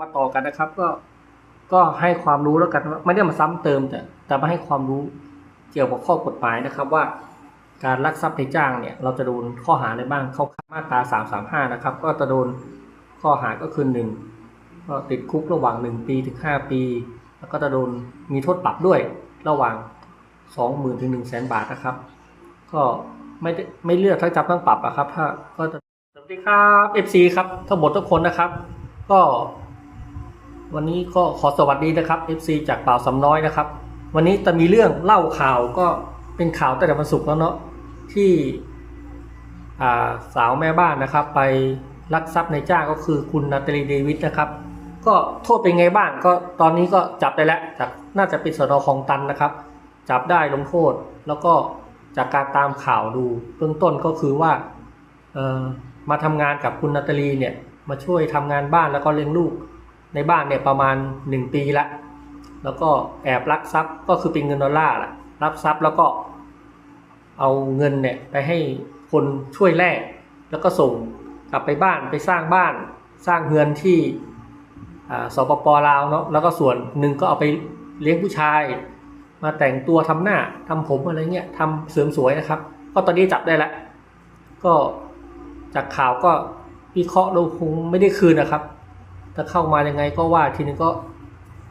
มาต่อกันนะครับ ก็ก็ให้ความรู้แล้วกันไม่ได้มาซ้ำเติมแต่แต่มาให้ความรู้เกี่ยวกับข้อกฎหมายนะครับว่าการลักทรัพย์ในจ้างเนี่ยเราจะโดนข้อหาอะไรบ้างเข้ามาตราสามสามห้านะครับ ก็จะโดนข้อหาก็คือหนึ่งก็ติดคุกระหว่างหนึ่งปีถึงห้าปี แล้วก็จะโดนมีโทษปรับด้วยระหว่างสองหมื่นถึงหนึ่งแสนบาทนะครับ ก็ไม่ได้ไม่เลือกทั้งจำทั้งปรับอะครับถ้าก็จะสวัสดีครับ FC ครับทั้งหมดทุกคนนะครับ ก็ วันนี้ก็ขอสวัสดีนะครับ FC จากเป่าวสำน้อยนะครับ วันนี้จะมีเรื่องเล่าข่าวก็เป็นข่าวตั้งแต่วันศุกร์แล้วเนาะที่าสาวแม่บ้านนะครับ ไปลักทรัพย์ในจ้างก็คือคุณนาตาลีเดวิดนะครับ ก็โทษเป็นไงบ้างก็ตอนนี้ก็จับได้แล้วจากน่าจะเป็นสนคลองตันนะครับ จับได้ลงโทษแล้วก็จากการตามข่าวดูเบื้องต้นก็คือว่ามาทำงานกับคุณนาตาลีเนี่ยมาช่วยทำงานบ้านแล้วก็เลี้ยงลูก ในบ้านเนี่ยประมาณ 1 ปีละแล้วก็แอบลักทรัพย์ก็คือเป็นเงินดอลลาร์แหละรับทรัพย์แล้วก็เอาเงินเนี่ยไปให้คนช่วยแลกแล้วก็ส่งกลับไปบ้านไปสร้างบ้าน สร้างเฮือนที่สปปลาวเนาะแล้วก็ส่วนหนึ่งก็เอาไปเลี้ยงผู้ชาย มาแต่งตัวทำหน้าทำผมอะไรเงี้ยทำเสริมสวยนะครับ ก็ตอนนี้จับได้แล้วก็จากข่าวก็วิเคราะห์ดูคงไม่ได้คืนนะครับ ถ้าเข้ามายังไงก็ว่าทีนึงก็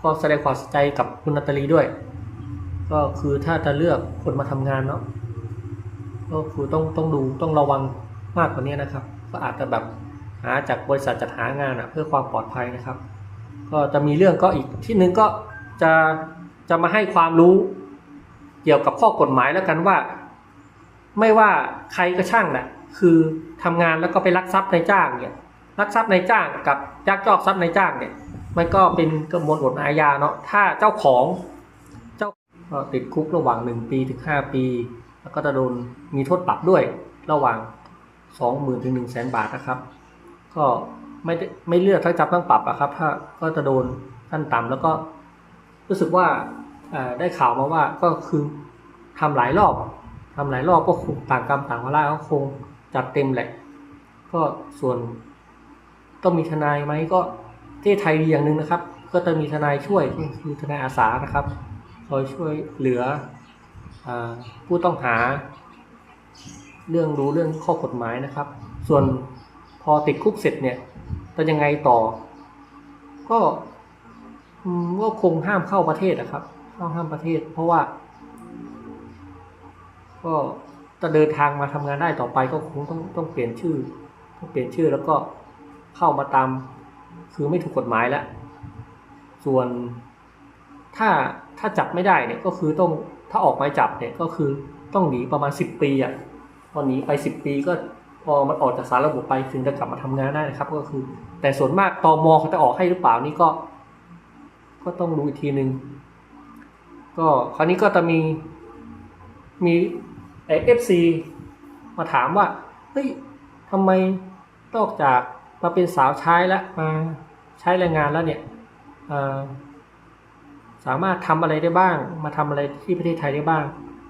ก็แสดงความเสียใจกับคุณนาตาลีด้วย ก็คือถ้าจะเลือกคนมาทำงานเนาะก็คือต้องต้องดูต้องระวังมากกว่านี้นะครับ ก็อาจจะแบบหาจากบริษัทจัดหางานอะเพื่อความปลอดภัยนะครับ ก็จะมีเรื่องก็อีกที่หนึ่งก็จะจะมาให้ความรู้เกี่ยวกับข้อกฎหมายแล้วกันว่า ไม่ว่าใครก็ช่างแหละคือทำงานแล้วก็ไปลักทรัพย์ในจ้างเนี่ย ลักทรัพย์ในจ้างกับยักยอกทรัพย์ในจ้างเนี่ยมันก็เป็นกระบวนกฎอาญาเนาะถ้าเจ้าของเจ้าติดคุกระหว่างหนึ่งปีถึงห้าปี แล้วก็จะโดนมีโทษปรับด้วยระหว่างสองหมื่นถึงหนึ่งแสนบาทนะครับ ก็ไม่ได้ไม่เลือกทั้งจำทั้งปรับอะครับ ถ้าก็จะโดนขั้นต่ำแล้วก็รู้สึกว่าได้ข่าวมาว่าก็คือทำหลายรอบทำหลายรอบก็คงต่างกรรมต่างวาระก็คงจัดเต็มแหละ ก็ส่วน ต้องมีทนายไหมก็ประเทศไทยดีอย่างหนึ่งนะครับ ก็จะมีทนายช่วยคือทนายอาสานะครับคอยช่วยเหลืออผู้ต้องหา เรื่องรู้เรื่องข้อกฎหมายนะครับ ส่วนพอติดคุกเสร็จเนี่ยจะยังไงต่อ ก็ก็คงห้ามเข้าประเทศนะครับเข้าห้ามประเทศ เพราะว่า ก็จะเดินทางมาทำงานได้ต่อไปก็คงต้องต้องเปลี่ยนชื่อต้องเปลี่ยนชื่อแล้วก็ เข้ามาตาม คือไม่ถูกกฎหมายแล้ว ส่วนถ้าถ้าจับไม่ได้เนี่ยก็คือต้องถ้าออกหมายจับเนี่ยก็คือต้องหนีประมาณสิบปีอะพอหนีไปสิบปีก็พอมันออกจากสารระบบไปถึงจะกลับมาทำงานได้นะครับ ก็คือ แต่ส่วนมากตมเขาจะออกให้หรือเปล่านี่ก็ ก็ต้องดูอีกทีหนึ่งก็คราวนี้ก็จะมีมีเอฟซีมาถามว่าเฮ้ยทำไมนอกจาก มาเป็นสาวใช้แล้วมาใช้แรงงานแล้วเนี่ยสามารถทำอะไรได้บ้าง มาทำอะไรที่ประเทศไทยได้บ้าง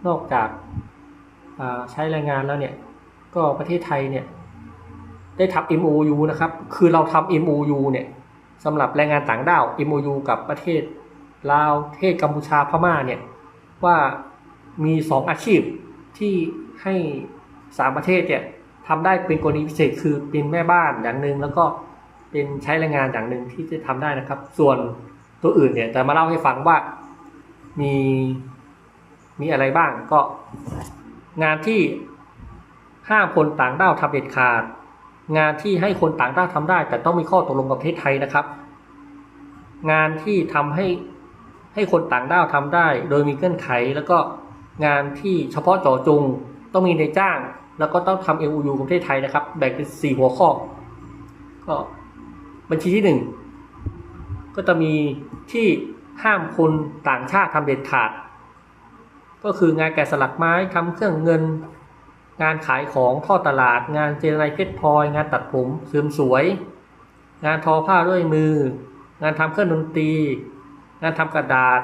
นอกจากาใช้แรงงานแล้วเนี่ย ก็ประเทศไทยเนี่ย ได้ทำ MOU นะครับ คือเราทำ MOU เนี่ยสำหรับแรงงานต่างด้าว MOU กับประเทศลาวประเทศกัมพูชาพม่าเนี่ยว่ามีสองอาชีพที่ให้สามประเทศเนี่ย ทำได้เป็นกรณีพิเศษคือเป็นแม่บ้านอย่างหนึ่งแล้วก็เป็นใช้แรงงานอย่างหนึ่งที่จะทำได้นะครับ ส่วนตัวอื่นเนี่ยจะมาเล่าให้ฟังว่ามีมีอะไรบ้างก็ งานที่ห้ามคนต่างด้าวทำเด็ดขาด งานที่ให้คนต่างด้าวทำได้ แต่ต้องมีข้อตกลงกับประเทศไทยนะครับ งานที่ทำให้ให้คนต่างด้าวทำได้ โดยมีเงื่อนไข แล้วก็งานที่เฉพาะเจาะจงต้องมีในจ้าง แล้วก็ต้องทำ MOU กับประเทศไทยนะครับ แบ่งเป็นสี่หัวข้อ ก็บัญชีที่หนึ่งก็จะมีที่ห้ามคนต่างชาติทำเด็ดขาด ก็คืองานแกะสลักไม้ทำเครื่องเงิน งานขายของท่อตลาด งานเจรไนเพชรพลอย งานตัดผมเสริมสวย งานทอผ้าด้วยมือ งานทำเครื่องดนตรี งานทำกระดาษ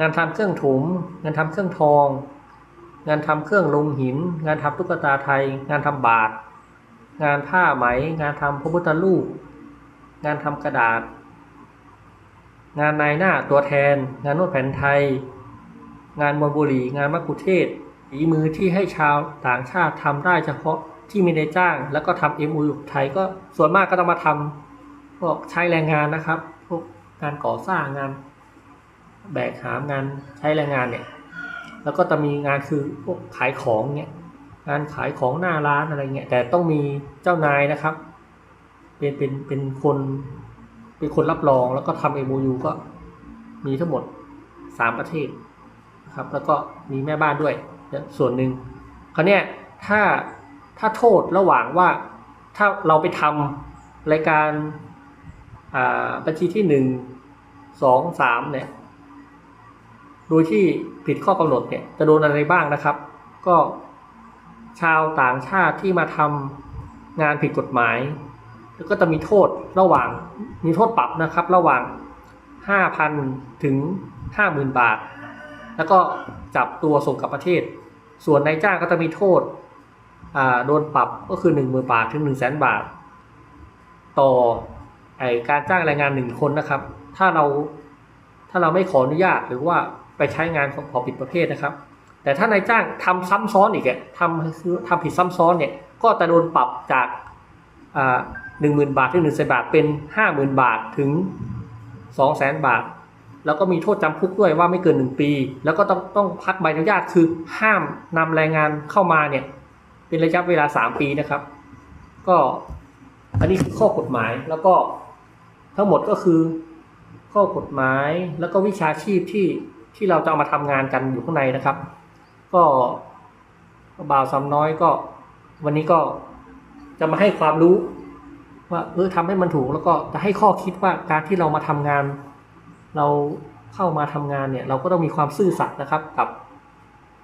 งานทำเครื่องถมงานทำเครื่องทอง งานทำเครื่องลงหิน งานทำตุ๊กตาไทย งานทำบาท งานผ้าไหม งานทำพระพุทธรูป งานทำกระดาษ งานนายหน้าตัวแทน งานนวดแผนไทย งานมวบุหรี งานมักคุเทศฝีมือที่ให้ชาวต่างชาติทำได้เฉพาะที่มีในจ้าง แล้วก็ทำเอ็มอูไทยก็ส่วนมากก็ต้องมาทำพวกใช้แรงงานนะครับ พวกงานก่อสร้างงาน แบกหามงานใช้แรงงานเนี่ย แล้วก็จะมีงานคือพวกขายของเนี่ยงานขายของหน้าร้านอะไรเงี้ยแต่ต้องมีเจ้านายนะครับ เป็นเป็นเป็นคนเป็นคนรับรองแล้วก็ทำ MOU ก็มีทั้งหมดสามประเทศนะครับ แล้วก็มีแม่บ้านด้วยส่วนหนึ่งคราวเนี้ยถ้าถ้าโทษระหว่างว่าถ้าเราไปทำรายการอ่าบัญชีที่หนึ่งสองสามเนี่ย โดยที่ผิดข้อกำหนดเนี่ยจะโดนอะไรบ้างนะครับ ก็ชาวต่างชาติที่มาทำงานผิดกฎหมาย แล้วก็จะมีโทษระหว่างมีโทษปรับนะครับ ระหว่าง 5,000 ถึง 50,000 บาท แล้วก็จับตัวส่งกลับประเทศ ส่วนนายจ้างก็จะมีโทษอ่าโดนปรับก็คือ 10,000 บาทถึง 100,000 บาท ต่อไอการจ้างแรงงานหนึ่งคนนะครับ ถ้าเราถ้าเราไม่ขออนุญาตหรือว่า ไปใช้งานของขอผิดประเภทนะครับ แต่ถ้านายจ้างทำซ้ำซ้อนอีกอะทำทำผิดซ้ำซ้อนเนี่ยก็จะโดนปรับจากหนึ่งหมื่นบาทถึงหนึ่งแสนบาทเป็นห้าหมื่นบาทถึงสองแสนบาท แล้วก็มีโทษจำคุกด้วยว่าไม่เกินหนึ่งปี แล้วก็ต้องต้องพักใบอนุญาตคือห้ามนำแรงงานเข้ามาเนี่ยเป็นระยะเวลาสามปีนะครับ ก็อันนี้คือข้อกฎหมายแล้วก็ทั้งหมดก็คือข้อกฎหมายแล้วก็วิชาชีพที่ ที่เราจะเอามาทำงานกันอยู่ข้างในนะครับ ก็บ่าวซ้ำน้อยก็ วันนี้ก็จะมาให้ความรู้ ว่าเออทำให้มันถูกแล้วก็จะให้ข้อคิดว่าการที่เรามาทำงาน เราเข้ามาทำงานเนี่ย เราก็ต้องมีความซื่อสัตย์นะครับ กับ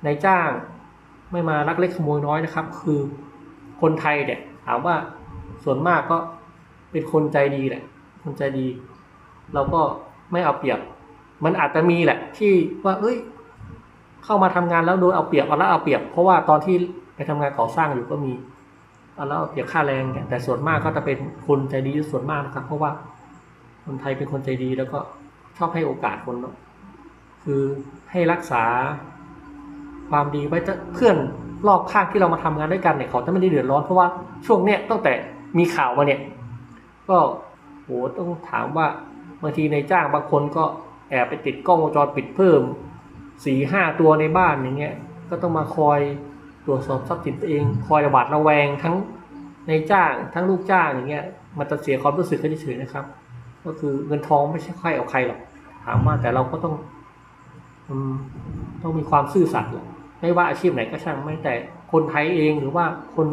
นายจ้างไม่มาลักเล็กขโมยน้อยนะครับ คือคนไทยเนี่ยถามว่าส่วนมากก็เป็นคนใจดีแหละคนใจดี เราก็ไม่เอาเปรียบ มันอาจจะมีแหละ ที่ว่า เอ้ย เข้ามาทำงานแล้วโดนเอาเปรียบเอาละเอาเปรียบ เพราะว่าตอนที่ไปทำงานก่อสร้างอยู่ก็มีเอาละเอาเปรียบค่าแรงเนี่ยแต่ส่วนมากก็จะเป็นคนใจดีส่วนมากนะครับ เพราะว่าคนไทยเป็นคนใจดีแล้วก็ชอบให้โอกาสคนเนาะคือให้รักษาความดีไว้จะเพื่อนรอบข้างที่เรามาทำงานด้วยกันเนี่ยเขาจะไม่ได้เดือดร้อนเพราะว่าช่วงเนี้ยตั้งแต่มีข่าวมาเนี่ย ก็โหต้องถามว่าบางทีในจ้างบางคนก็ แอบไปติดกล้องวงจรปิดเพิ่มสี่ห้าตัวในบ้านอย่างเงี้ยก็ต้องมาคอยตรวจสอบทรัพย์สินตัวเอง คอยระบาดระแวงทั้งในจ้างทั้งลูกจ้างอย่างเงี้ยมันจะเสียความรู้สึกเฉยๆนะครับ ก็คือเงินทองไม่ใช่ใครเอาใครหรอกถามว่าแต่เราก็ต้องอต้องมีความซื่อสัตย์แหละไม่ว่าอาชีพไหนก็ช่างไม่แต่คนไทยเองหรือว่าคน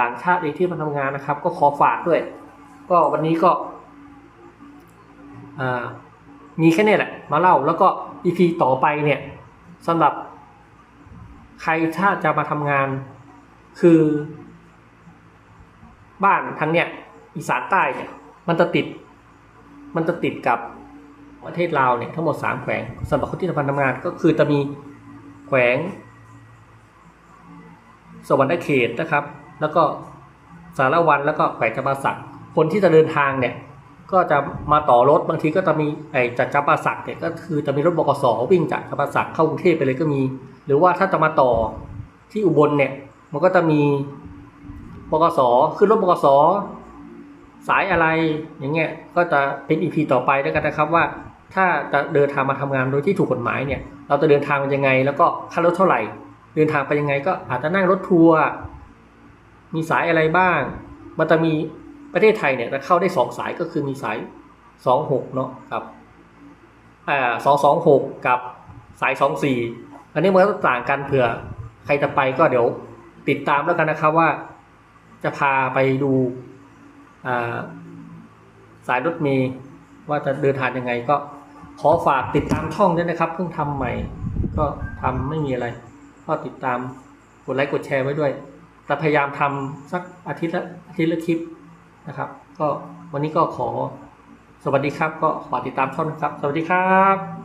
ต่างชาติเองที่มาทำงานนะครับ ก็ขอฝากด้วย ก็วันนี้ก็ อ่า มีแค่นี้แหละ มาเล่าแล้วก็อีพีต่อไปเนี่ยสำหรับใครถ้าจะมาทำงานคือ บ้านทั้งเนี่ยอีสานใต้เนี่ยมันจะติด มันจะติดกับประเทศลาวเนี่ยทั้งหมดสามแขวงสำหรับคนที่ทำงานทำงานก็คือจะมีแขวง สวรรณเขตนะครับ แล้วก็สารวันแล้วก็แขวงจำปาสักคนที่จะเดินทางเนี่ย ก็จะมาต่อรถบางทีก็จะมีไอ้จากจำปาสักเนี่ยก็คือจะมีรถบกสวิ่งจากจำปาสักเข้ากรุงเทพไปเลยก็มี หรือว่าถ้าจะมาต่อที่อุบลเนี่ย มันก็จะมีบกสขึ้นรถบกสสายอะไรอย่างเงี้ยก็จะเป็นอีพีต่อไปแล้วกันนะครับว่า ถ้าจะเดินทางมาทำงานโดยที่ถูกกฎหมายเนี่ย เราจะเดินทางยังไง แล้วก็ค่ารถเท่าไหร่ เดินทางไปยังไง ก็อาจจะนั่งรถทัวร์มีสายอะไรบ้าง มันจะมี ประเทศไทยเนี่ยจะเข้าได้สองสายก็คือมีสายสองหกเนาะกับอ่าสองสองหกกับสายสองสี่อันนี้มันก็ต่างกันเผื่อใครจะไปก็เดี๋ยวติดตามแล้วกันนะครับว่าจะพาไปดูอ่าสายรถเมล์ว่าจะเดินทางยังไงก็ขอฝากติดตามช่องด้วยนะครับเพิ่งทำใหม่ ก็ทำไม่มีอะไร ก็ติดตามกดไลค์กดแชร์ไว้ด้วย แต่พยายามทำสักอาทิตย์ละอาทิตย์ละคลิป นะครับ ก็วันนี้ก็ขอสวัสดีครับ ก็ขอติดตามช่องนครับ สวัสดีครับ